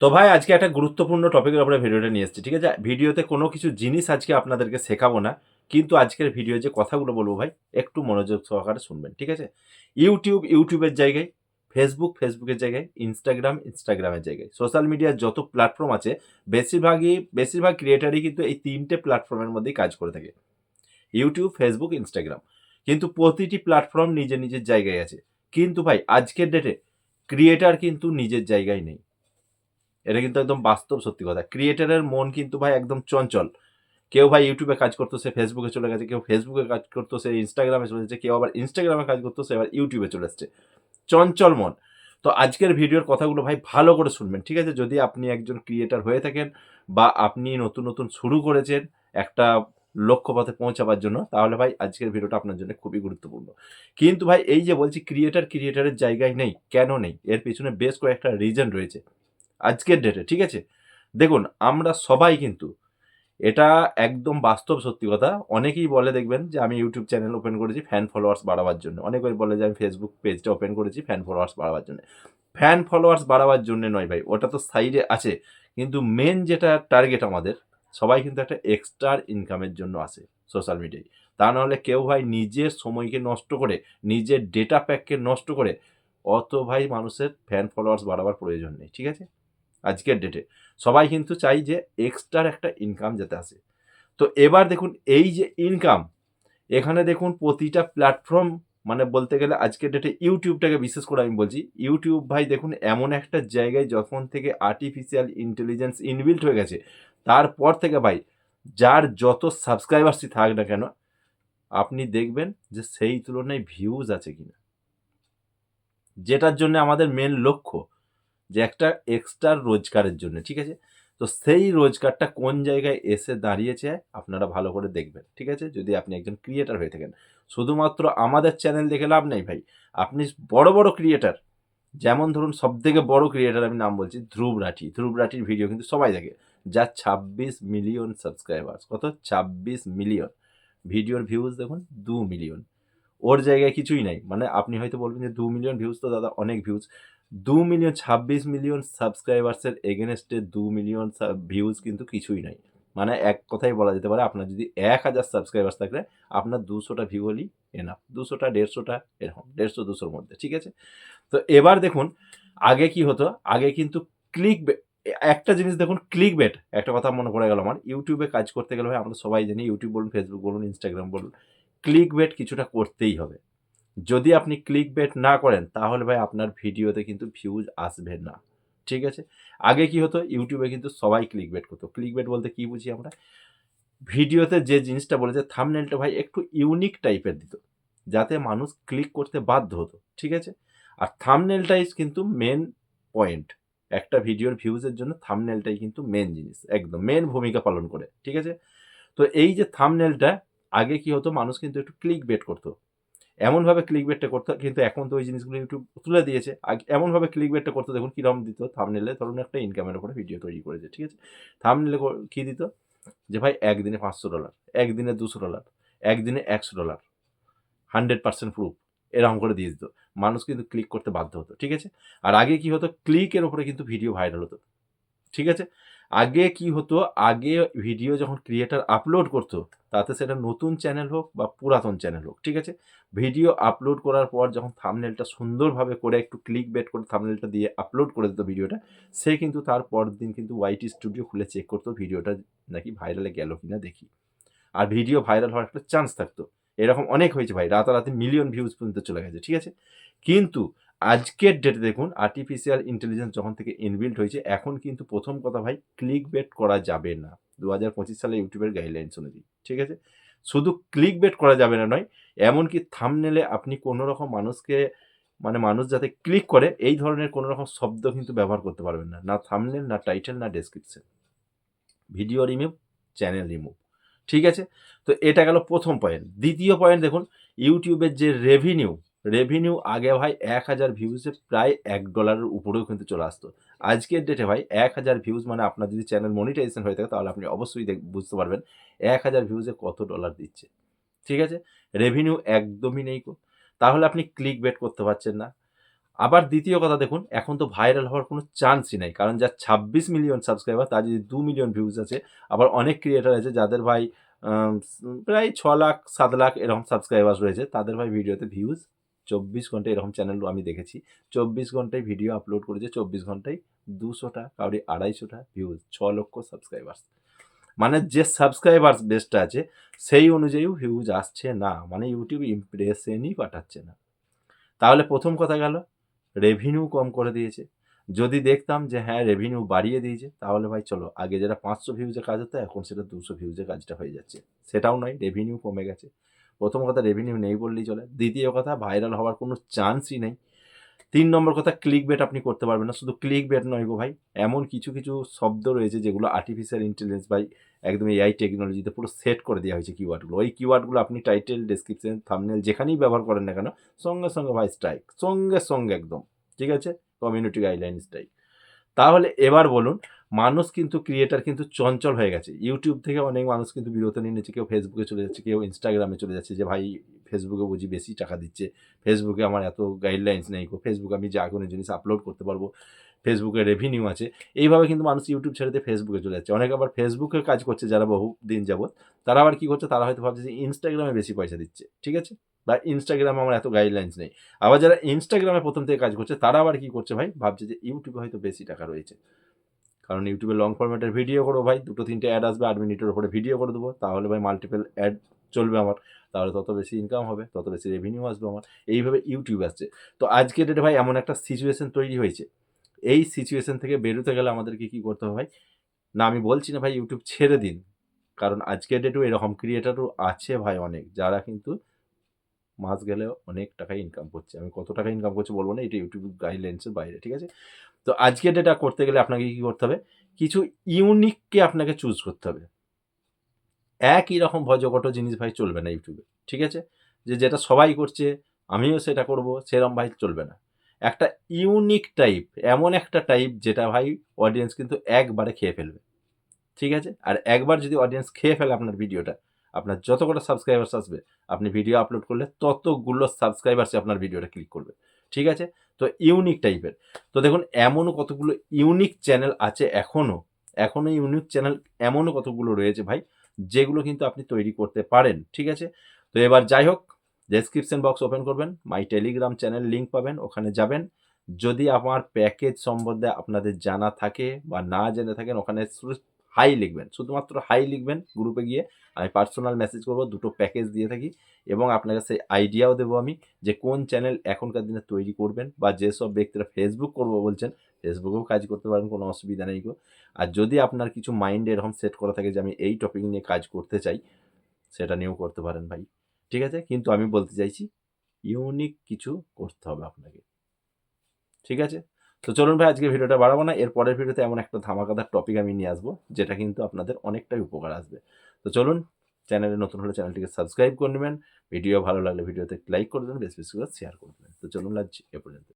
তো ভাই, আজকে একটা গুরুত্বপূর্ণ টপিকের উপরে ভিডিওটা নিয়ে এসেছি, ঠিক আছে? ভিডিওতে কোনো কিছু জিনিস আজকে আপনাদেরকে শেখাবো না, কিন্তু আজকের ভিডিও যে কথাগুলো বলব ভাই, একটু মনোযোগ সহকারে শুনবেন, ঠিক আছে? ইউটিউব ইউটিউবের জায়গায় ফেসবুক ফেসবুকের জায়গায় ইনস্টাগ্রাম ইনস্টাগ্রামের জায়গায় সোশ্যাল মিডিয়ার যত প্ল্যাটফর্ম আছে, বেশিরভাগই, বেশিরভাগ ক্রিয়েটারই কিন্তু এই তিনটে প্ল্যাটফর্মের মধ্যেই কাজ করে থাকে। ইউটিউব ফেসবুক ইনস্টাগ্রাম কিন্তু প্রতিটি প্ল্যাটফর্ম নিজের নিজের জায়গায় আছে। কিন্তু ভাই, আজকের ডেটে ক্রিয়েটার কিন্তু নিজের জায়গায় নেই। এটা কিন্তু একদম বাস্তব সত্যি কথা। ক্রিয়েটারের মন কিন্তু ভাই একদম চঞ্চল। কেউ ভাই ইউটিউবে কাজ করতো, সে ফেসবুকে চলে গেছে, কেউ ফেসবুকে কাজ করতো, সে ইনস্টাগ্রামে চলে যাচ্ছে কেউ আবার ইনস্টাগ্রামে কাজ করতো, সে আবার ইউটিউবে চলে এসছে। চঞ্চল মন। তো আজকের ভিডিওর কথাগুলো ভাই ভালো করে শুনবেন, ঠিক আছে? যদি আপনি একজন ক্রিয়েটার হয়ে থাকেন বা আপনি নতুন নতুন শুরু করেছেন একটা লক্ষ্যপথে পৌঁছাবার জন্য, তাহলে ভাই আজকের ভিডিওটা আপনার জন্য খুবই গুরুত্বপূর্ণ। কিন্তু ভাই এই যে বলছি ক্রিয়েটার ক্রিয়েটারের জায়গায় নেই, কেন নেই? এর পিছনে বেশ কয়েকটা রিজন রয়েছে। আজকের ডেটে ঠিক আছে? দেখুন, আমরা সবাই কিন্তু, এটা একদম বাস্তব সত্যি কথা, অনেকেই বলে দেখবেন যে আমি ইউটিউব চ্যানেল ওপেন করেছি ফ্যান ফলোয়ার্স বাড়াবার জন্য। অনেকেই বলে যে আমি ফেসবুক পেজটা ওপেন করেছি ফ্যান ফলোয়ার্স বাড়াবার জন্য। ফ্যান ফলোয়ার্স বাড়াবার জন্য নয় ভাই, ওটা তো সাইডে আছে। কিন্তু মেন যেটা টার্গেট আমাদের, সবাই কিন্তু একটা এক্সট্রা ইনকামের জন্য আসে সোশ্যাল মিডিয়ায় তা নাহলে কেউ ভাই নিজের সময়কে নষ্ট করে, নিজের ডেটা প্যাককে নষ্ট করে, অত ভাই মানুষের ফ্যান ফলোয়ার্স বাড়াবার প্রয়োজন নেই, ঠিক আছে? আজকের ডেটে সবাই কিন্তু চাই যে এক্সট্রার একটা ইনকাম যাতে আসে। তো এবার দেখুন, এই যে ইনকাম এখানে দেখুন প্রতিটা প্ল্যাটফর্ম মানে বলতে গেলে আজকের ডেটে ইউটিউবটাকে বিশেষ করে আমি বলছি, ইউটিউব ভাই দেখুন এমন একটা জায়গায় যখন থেকে আর্টিফিশিয়াল ইন্টেলিজেন্স ইনবিল্ট হয়ে গেছে, তারপর থেকে ভাই যার যত সাবস্ক্রাইবার্সই থাক না কেন, আপনি দেখবেন যে সেই তুলনায় ভিউজ আছে কিনা। যেটার জন্য আমাদের মেন লক্ষ্য। যে একটা এক্সট্রা রোজগারের জন্য, ঠিক আছে? তো সেই রোজগারটা কোন জায়গায় এসে দাঁড়িয়েছে আপনারা ভালো করে দেখবেন, ঠিক আছে? যদি আপনি একজন ক্রিয়েটার হয়ে থাকেন। শুধুমাত্র আমাদের চ্যানেল দেখে লাভ নেই ভাই। আপনি বড় বড় ক্রিয়েটার যেমন ধরুন সব থেকে বড় ক্রিয়েটার আমি নাম বলছি ধ্রুব রাঠি। ধ্রুব রাঠির ভিডিও কিন্তু সবাই দেখে। যার ছাব্বিশ মিলিয়ন সাবস্ক্রাইবার্স কত? ছাব্বিশ মিলিয়ন ভিডিওর ভিউজ দেখুন, দু মিলিয়ন ওর জায়গায় কিছুই নাই। মানে আপনি হয়তো বলবেন যে, দু মিলিয়ন ভিউজ তো দাদা, অনেক ভিউজ দু মিলিয়ন ছাব্বিশ মিলিয়ন সাবস্ক্রাইবার্সের এগেনস্টে দু মিলিয়ন ভিউজ কিন্তু কিছুই নাই। মানে এক কথাই বলা যেতে পারে, আপনার যদি এক হাজার সাবস্ক্রাইবার্স থাকলে আপনার দুশোটা ভিউ হলেই এনাফ দুশোটা, দেড়শোটা এরকম, দেড়শো, দুশোর মধ্যে, ঠিক আছে? তো এবার দেখুন, আগে কি হতো? আগে কিন্তু ক্লিক একটা জিনিস দেখুন ক্লিক বেট একটা কথা মনে পড়ে গেল আমার। ইউটিউবে কাজ করতে গেলে ভাই, আমরা সবাই জানি ইউটিউব বলুন ফেসবুক বলুন ইনস্টাগ্রাম বলুন ক্লিক বেট কিছুটা করতেই হবে। যদি আপনি ক্লিক বেট না করেন, তাহলে ভাই আপনার ভিডিওতে কিন্তু ভিউজ আসবে না। ঠিক আছে? আগে কি হতো? ইউটিউবে কিন্তু সবাই ক্লিক বেট করতো। ক্লিক বেট বলতে কি বুঝি আমরা? ভিডিওতে যে জিনিসটা বলেছে থামনেলটা ভাই একটু ইউনিক টাইপের দিত। যাতে মানুষ ক্লিক করতে বাধ্য হতো। ঠিক আছে? আর থামনেলটাই কিন্তু মেন পয়েন্ট একটা ভিডিওর ভিউজের জন্য থামনেলটাই কিন্তু মেন জিনিস। একদম মেন ভূমিকা পালন করে। ঠিক আছে? তো এই যে থামনেলটা আগে কি হতো, মানুষ কিন্তু একটু ক্লিক বেট করতো। এমনভাবে ক্লিক বেটটা করতো, কিন্তু এখন তো ওই জিনিসগুলো ইউটিউব তুলে দিয়েছে। এমনভাবে ক্লিক বেটটা করতো, দেখুন কীরকম দিত। থামনেলে ধরুন একটা ইনকামের উপরে ভিডিও তৈরি করেছে, ঠিক আছে? থামনেলে কী দিত? যে ভাই, একদিনে পাঁচশো ডলার একদিনে দুশো ডলার একদিনে একশো ডলার হান্ড্রেড পার্সেন্ট প্রুফ এরকম করে দিয়ে দিত। মানুষ কিন্তু ক্লিক করতে বাধ্য হতো, ঠিক আছে? আর আগে কি হতো ক্লিকের ওপরে কিন্তু ভিডিও ভাইরাল হতো, ঠিক আছে? আগে কি হতো? আগে ভিডিও যখন ক্রিয়েটার আপলোড করতো, তাতে সেটা নতুন চ্যানেল হোক বা পুরাতন চ্যানেল হোক, ঠিক আছে? ভিডিও আপলোড করার পর যখন থামনেলটা সুন্দরভাবে করে একটু ক্লিক বেট করে থামনেলটা দিয়ে আপলোড করে দিত ভিডিওটা সে কিন্তু তার পরের দিন কিন্তু ওয়াইটি স্টুডিও খুলে চেক করতো ভিডিওটা নাকি ভাইরালে গেল কি না দেখি। আর ভিডিও ভাইরাল হওয়ার একটা চান্স থাকতো। এরকম অনেক হয়েছে ভাই, রাতারাতি মিলিয়ন ভিউজ পর্যন্ত চলে গেছে, ঠিক আছে? কিন্তু আজকের ডেটে দেখুন আর্টিফিশিয়াল ইন্টেলিজেন্স যখন থেকে ইনবিল্ড হয়েছে, এখন কিন্তু প্রথম কথা ভাই ক্লিক বেট করা যাবে না। দু হাজার পঁচিশ সালে ইউটিউবের গাইডলাইন্স অনুযায়ী, ঠিক আছে? শুধু ক্লিক বেট করা যাবে না নয়, এমনকি থামনেলে আপনি কোনো রকম মানুষকে মানে মানুষ যাতে ক্লিক করে, এই ধরনের কোনো রকম শব্দ কিন্তু ব্যবহার করতে পারবেন না। না থামনেল না টাইটেল না description video remove channel remove ঠিক আছে? তো এটা গেল প্রথম পয়েন্ট দ্বিতীয় পয়েন্ট দেখুন, ইউটিউবের যে রেভিনিউ রেভিনিউ আগে ভাই এক হাজার ভিউজে প্রায় এক ডলারের উপরেও কিন্তু চলে আসতো। আজকের ডেটে ভাই এক হাজার ভিউজ মানে আপনার যদি চ্যানেল মনিটাইজেশন হয়ে থাকে, তাহলে আপনি অবশ্যই বুঝতে পারবেন এক হাজার ভিউজে কত ডলার দিচ্ছে। ঠিক আছে? রেভিনিউ একদমই নেই তাহলে আপনি ক্লিক বেট করতে পারছেন না। আবার দ্বিতীয় কথা দেখুন, এখন তো ভাইরাল হওয়ার কোনো চান্সই নাই। কারণ যার ছাব্বিশ মিলিয়ন সাবস্ক্রাইবার তার যদি দু মিলিয়ন ভিউজ আছে, আবার অনেক ক্রিয়েটার আছে যাদের ভাই প্রায় ছ লাখ, সাত লাখ এরকম সাবস্ক্রাইবার রয়েছে, তাদের ভাই ভিডিওতে ভিউজ চব্বিশ ঘণ্টা এরকম চ্যানেল আমি দেখেছি। চব্বিশ ঘন্টায় ভিডিও আপলোড করেছে, চব্বিশ ঘন্টায় দুশোটা, কাউরি আড়াইশোটা ভিউজ ছ লক্ষ সাবস্ক্রাইবার্স মানে যে সাবস্ক্রাইবার্স বেসটা আছে, সেই অনুযায়ীও ভিউজ আসছে না। মানে ইউটিউব ইমপ্রেশনই পাঠাচ্ছে না। তাহলে প্রথম কথা গেল রেভিনিউ কম করে দিয়েছে। যদি দেখতাম যে হ্যাঁ রেভিনিউ বাড়িয়ে দিয়েছে, তাহলে ভাই চলো, আগে যেটা পাঁচশো ভিউজে কাজ হতো, এখন সেটা দুশো ভিউজে কাজটা হয়ে যাচ্ছে। সেটাও নয় রেভিনিউ কমে গেছে। প্রথম কথা রেভিনিউ নেই বললেই চলে। দ্বিতীয় কথা ভাইরাল হওয়ার কোনো চান্সই নেই। তিন নম্বর কথা ক্লিক বেট আপনি করতে পারবেন না। শুধু ক্লিক বেট নয় গো ভাই, এমন কিছু কিছু শব্দ রয়েছে যেগুলো আর্টিফিশিয়াল ইন্টেলিজেন্স বাই একদম এআই টেকনোলজিতে পুরো সেট করে দেওয়া হয়েছে কিওয়ার্ডগুলো ওই কিওয়ার্ডগুলো আপনি টাইটেল ডেসক্রিপশন থামনেল যেখানেই ব্যবহার করেন না কেন, সঙ্গে সঙ্গে ভাই স্ট্রাইক সঙ্গে সঙ্গে একদম। ঠিক আছে? কমিউনিটি গাইডলাইন স্ট্রাইক তাহলে এবার বলুন মানুষ কিন্তু ক্রিয়েটার কিন্তু চঞ্চল হয়ে গেছে। ইউটিউব থেকে অনেক মানুষ কিন্তু বিরত নিয়ে নিচ্ছে কেউ ফেসবুকে চলে যাচ্ছে, কেউ ইনস্টাগ্রামে চলে যাচ্ছে যে, ভাই ফেসবুকে বুঝি বেশি টাকা দিচ্ছে। ফেসবুকে আমার এত গাইডলাইন্স নেই ফেসবুকে আমি যা কোনো জিনিস আপলোড করতে পারব। ফেসবুকে রেভিনিউ আছে। এইভাবে কিন্তু মানুষ ইউটিউব ছেড়ে দিয়ে ফেসবুকে চলে যাচ্ছে। অনেকে আবার ফেসবুকে কাজ করছে যারা বহু দিন যাবৎ। তারা আবার কী করছে? তারা হয়তো ভাবছে যে ইনস্টাগ্রামে বেশি পয়সা দিচ্ছে। ঠিক আছে? বা ইনস্টাগ্রামে আমার এত গাইডলাইন্স নেই। আবার যারা ইনস্টাগ্রামে প্রথম থেকে কাজ করছে, তারা আবার কী করছে ভাই? ভাবছে যে ইউটিউবে হয়তো বেশি টাকা রয়েছে। কারণ ইউটিউবে লং ফরম্যাটের ভিডিও করব ভাই, দুটো তিনটে অ্যাড আসবে, আট মিনিটের উপরে ভিডিও করে দেবো, তাহলে ভাই মাল্টিপল অ্যাড চলবে আমার। তাহলে তত বেশি ইনকাম হবে, তত বেশি রেভিনিউ আসবে আমার। এইভাবে ইউটিউব আসছে। তো আজকে ডেটে ভাই এমন একটা সিচুয়েশন তৈরি হয়েছে। এই সিচুয়েশন থেকে বেরোতে গেলে আমাদেরকে কী করতে হবে ভাই? না, আমি বলছি না ভাই ইউটিউব ছেড়ে দিন। কারণ আজকের ডেটেও এরকম ক্রিয়েটারও আছে ভাই অনেক, যারা কিন্তু মাস গেলে অনেক টাকা ইনকাম করছে। আমি কত টাকা ইনকাম করছে বলব না, এটা ইউটিউব গাইডলাইন্সের বাইরে, ঠিক আছে? তো আজকের ডেটা করতে গেলে আপনাকে কী করতে হবে? কিছু ইউনিককে আপনাকে চুজ করতে হবে। একই রকম ভজকট জিনিস ভাই চলবে না ইউটিউবে ঠিক আছে? যে যেটা সবাই করছে, আমিও সেটা করব, সেরম ভাই চলবে না। একটা ইউনিক টাইপ এমন একটা টাইপ যেটা ভাই অডিয়েন্স কিন্তু একবারে খেয়ে ফেলবে, ঠিক আছে? আর একবার যদি অডিয়েন্স খেয়ে ফেলে আপনার ভিডিওটা আপনার যত কটা সাবস্ক্রাইবার্স আসবে, আপনি ভিডিও আপলোড করলে ততগুলো সাবস্ক্রাইবার্সে আপনার ভিডিওটা ক্লিক করবে। ঠিক আছে? তো ইউনিক টাইপের তো দেখুন, এমনও কতগুলো ইউনিক চ্যানেল আছে এখনও এখনও ইউনিক চ্যানেল এমনও কতগুলো রয়েছে ভাই, যেগুলো কিন্তু আপনি তৈরি করতে পারেন। ঠিক আছে? তো এবার যাই হোক ডেসক্রিপশন বক্স ওপেন করবেন মাই টেলিগ্রাম চ্যানেল লিঙ্ক পাবেন, ওখানে যাবেন। যদি আমার প্যাকেজ সম্বন্ধে আপনাদের জানা থাকে বা না জেনে থাকেন, ওখানে হাই লিখবেন। শুধুমাত্র হাই লিখবেন গ্রুপে গিয়ে। আমি পার্সোনাল মেসেজ করব, দুটো প্যাকেজ দিয়ে থাকি এবং আপনাকে সেই আইডিয়াও দেবো আমি যে কোন চ্যানেল এখনকার দিনে তৈরি করবেন বা যেসব ব্যক্তিরা ফেসবুক করব বলছেন ফেসবুকেও কাজ করতে পারেন, কোনো অসুবিধা নেই গো। আর যদি আপনার কিছু মাইন্ডে এরকম সেট করা থাকে যে আমি এই টপিক নিয়ে কাজ করতে চাই, সেটা নিয়েও করতে পারেন ভাই। ঠিক আছে? কিন্তু আমি বলতে চাইছি ইউনিক কিছু করতে হবে আপনাকে। ঠিক আছে? তো চলুন ভাই, আজকে ভিডিওটা বাড়াবো না। এর পরের ভিডিওতে এমন একটা ধামাকাদার টপিক আমি নিয়ে আসব, যেটা কিন্তু আপনাদের অনেকটাই উপকার আসবে। তো চলুন, চ্যানেলে নতুন হলে চ্যানেলটিকে সাবস্ক্রাইব করে নেবেন। ভিডিও ভালো লাগলে ভিডিওতে লাইক করে দেবেন, বেশ বেশি করে শেয়ার করে দেবেন। তো চলুন, আজ এ পর্যন্ত।